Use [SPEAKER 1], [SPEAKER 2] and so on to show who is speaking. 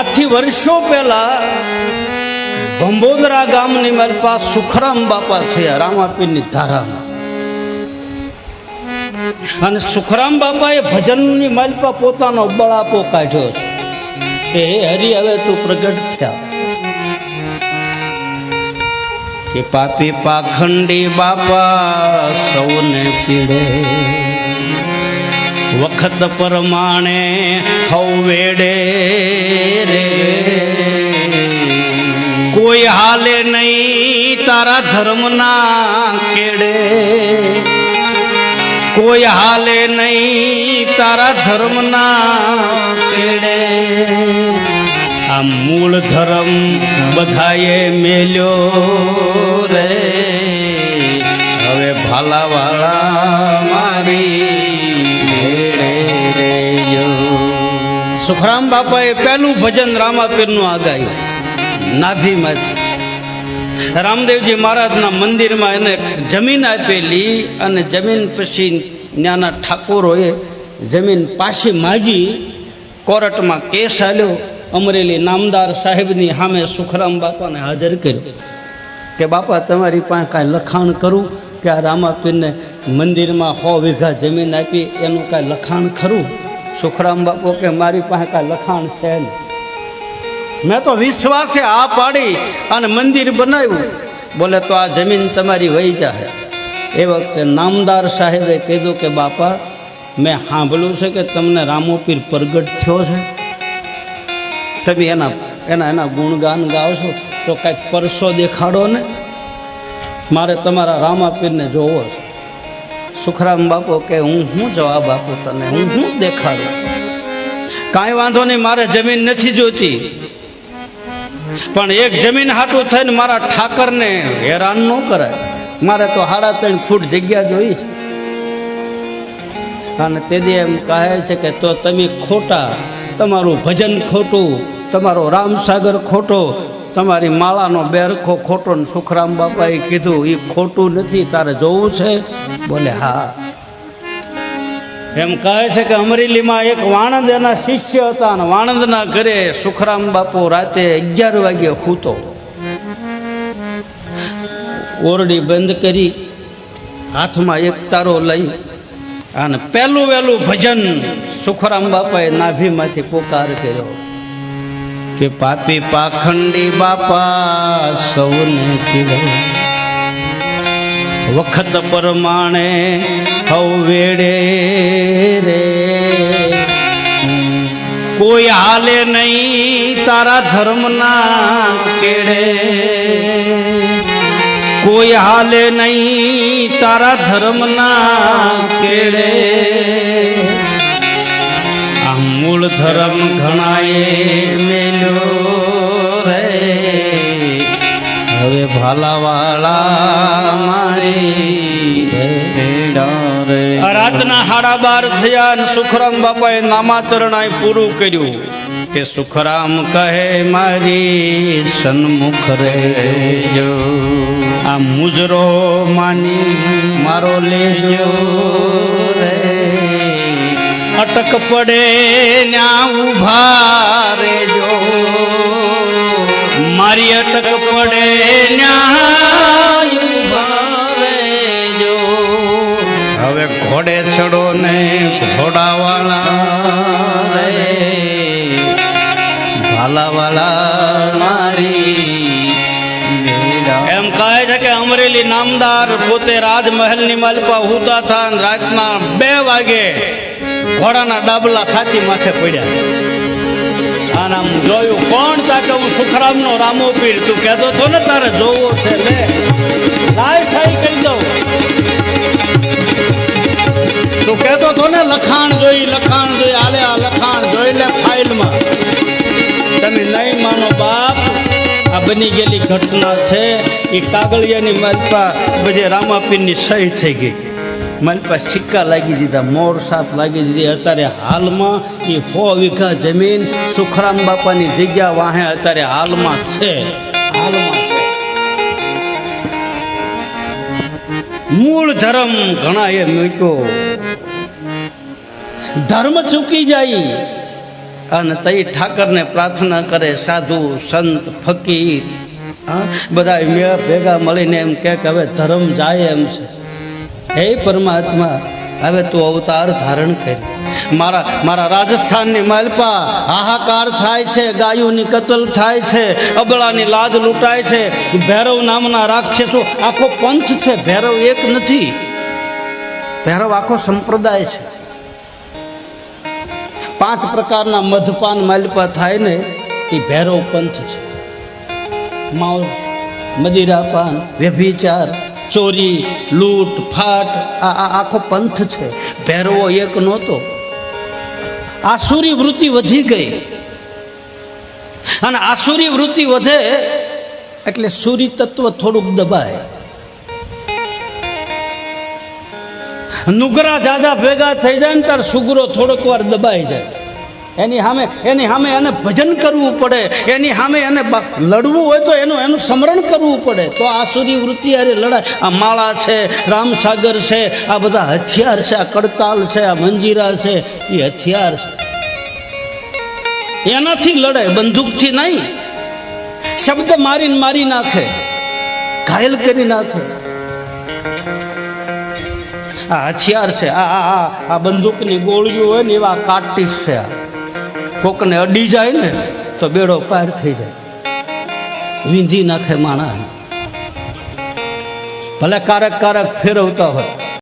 [SPEAKER 1] આજથી વર્ષો પહેલા ભંબોદરા ગામની મારી પાસે સુખરામ બાપા થયા, રામાપીરની ધારામાં. અને સુખરામ બાપાએ ભજનની માલપા પોતાનો બળાપો કાઢ્યો છે. કે હે હરી, હવે તું પ્રગટ થયા. કે પાપી પાખંડી બાપા સૌને પીડે. વખત પરમાણે હવેડે રે. કોઈ હાલે નહીં તારા ધર્મના કેડે. કોઈ હાલે નહીં તારા ધર્મના કેડે. આ મૂળ ધર્મ બધાએ મેલ્યો. સુખરામ બાપાએ પહેલું ભજન રામાપીરનું આગાયું. નાભીમાંથી. રામદેવજી મહારાજના મંદિરમાં એને જમીન આપેલી અને જમીન પછી નાના ઠાકોરોએ જમીન પાછી માગી, કોર્ટમાં કેસ આલ્યો, અમરેલી નામદાર સાહેબની સામે સુખરામ બાપાને હાજર કર્યો કે, બાપા, તમારી પાસે કાંઈ લખાણ કરું કે આ રામાપીરને મંદિરમાં સો વીઘા જમીન આપી, એનું કાંઈ લખાણ ખરું? સુખરામ બાપુ કે મારી પાસે કાંઈ લખાણ છે મેં તો વિશ્વાસે આ પાડી અને મંદિર બનાવ્યું. બોલે તો આ જમીન તમારી વહી જાય એ વખતે નામદાર સાહેબે કીધું કે બાપા, મેં સાંભળ્યું છે કે તમને રામોપીર પ્રગટ થયો છે. તમે એના એના એના ગુણગાન ગાઓ છો, તો કાંઈક પરસો દેખાડો ને. મારે તમારા રામાપીરને જોવો છે. સુખરામ બાપુ કે હું શું જવાબ આપું તને? હું શું દેખાડું? કાંઈ વાંધો નહીં, મારે જમીન નથી જોતી પણ એક જમીન હાટું થઈને મારા ઠાકરને હેરાન ન કરાય. મારે તો સાડા ત્રણ ફૂટ જગ્યા જોઈ છે. અને તેથી એમ કહે છે કે તો તમે ખોટા, તમારું ભજન ખોટું, તમારો રામસાગર ખોટો તમારી માળાનો બેરખો ખોટો ને સુખરામ બાપાએ કીધું એ ખોટું નથી, તારે જોવું છે. બોલે, હા. એમ કહે છે કે અમરેલીમાં એક વાણંદ એના શિષ્ય હતા અને વાણંદના ઘરે સુખરામ બાપુ રાતે અગિયાર વાગે ખૂતો ઓરડી બંધ કરી હાથમાં એક તારો લઈ અને પહેલું વહેલું ભજન સુખરામ બાપાએ નાભીમાંથી પોકાર કર્યો. કે પાપી પાખંડી બાપા સૌને પીવે વખત પ્રમાણે હવ રે. કોઈ હાલે નહીં તારા ધર્મના કેડે. કોઈ હાલે નહીં તારા ધર્મના કેડે. મૂળ ધર્મ ઘણાએ મેલ્યો રે હવે ભાલાવાળા મારી રાતના હાડા બાર થયા અને સુખરામ બાપાએ નામાચરણાએ પૂરું કર્યું કે સુખરામ કહે મારી સન્મુખ રહેજો આ મુજરો માની મારો લેજો અટક પડે, ન્યા ઊભા રેજો મારી અટક પડે, ન્યા ઊભા રેજો હવે ઘોડે ચડો ને ઘોડાવાળા રે. ભાલાવાળા મારી એમ કહે છે કે અમરેલી નામદાર પોતે રાજમહેલની માલપા હુતા હતા રાતના બે વાગે ઘોડાના ડાબલા સાચી માથે પડ્યા. આના જોયું, કોણ તાકે હું સુખરામનો રામો પીર. તું કહેતો હતો ને, તારે જોવો છે, લે. લાય સાઈ કરી દઉં. તું કહેતો હતો ને, લખાણ જોઈ લખાણ જોઈ, આલે આ લખાણ જોઈ લે ફાઇલમાં. તમે નહીં માનો બાપ. આ બની ગયેલી ઘટના છે. એ કાગળિયાની માલપા બધે રામાપીરની સહી થઈ ગઈ. માલપા સિક્કા લાગી દીધા, મોર સાપ લાગી દીધી. અત્યારે હાલમાં એ સો વીઘા જમીન સુખરામ બાપાની જગ્યા વાહે અત્યારે હાલમાં છે. હાલમાં મૂળ ધર્મ ઘણા એ મૂક્યો. ધર્મ ચૂકી જાય અને તઈ ઠાકરને પ્રાર્થના કરે, સાધુ, સંત, ફકીર. બધા ભેગા મળીને એમ કે હવે ધર્મ જાય એમ છે. હે પરમાત્મા, હવે તું અવતાર ધારણ કર. મારા મારા રાજસ્થાનની માલપા હાહાકાર થાય છે, ગાયોની કતલ થાય છે, અબળાની લાજ લૂંટાય છે. ભૈરવ નામના રાક્ષસો, આખો પંથ છે, ભૈરવ એક નથી. ભૈરવ આખો સંપ્રદાય છે. પાંચ પ્રકારના મધપાન માલપા થાય ને, એ ભૈરવ પંથ છે. માઉ, મદિરાપાન, વ્યભિચાર ચોરી, લૂંટ, ફાટ. આ આખો પંથ છે. ભૈરવો એક નહોતો. આસુરી વૃત્તિ વધી ગઈ. અને આસુરી વૃત્તિ વધે એટલે સૂરી તત્વ થોડુંક દબાય. નુગરા જાજા ભેગા થઈ જાય ને ત્યારે સુગરો થોડોક વાર દબાઈ જાય. એની સામે એની સામે એને ભજન કરવું પડે. એની સામે એને લડવું હોય તો એનું એનું સ્મરણ કરવું પડે. તો આ સૂરી વૃત્તિ અરે લડાય. આ માળા છે, રામસાગર છે, આ બધા હથિયાર છે, આ કડતાલ છે, આ મંજીરા છે, એ હથિયાર છે. એનાથી લડે બંદૂકથી નહીં. શબ્દ મારીને મારી નાખે, ઘાયલ કરી નાખે. આ હથિયાર છે, આ આ બંદૂકની ગોળીઓ હોય ને એવા કાટીસ છે આ. કોકને અડી જાય ને, તો બેડો પાર થઈ જાય. વીંધી નાખે માણા ભલે કારક કારક ફેરવતા હોય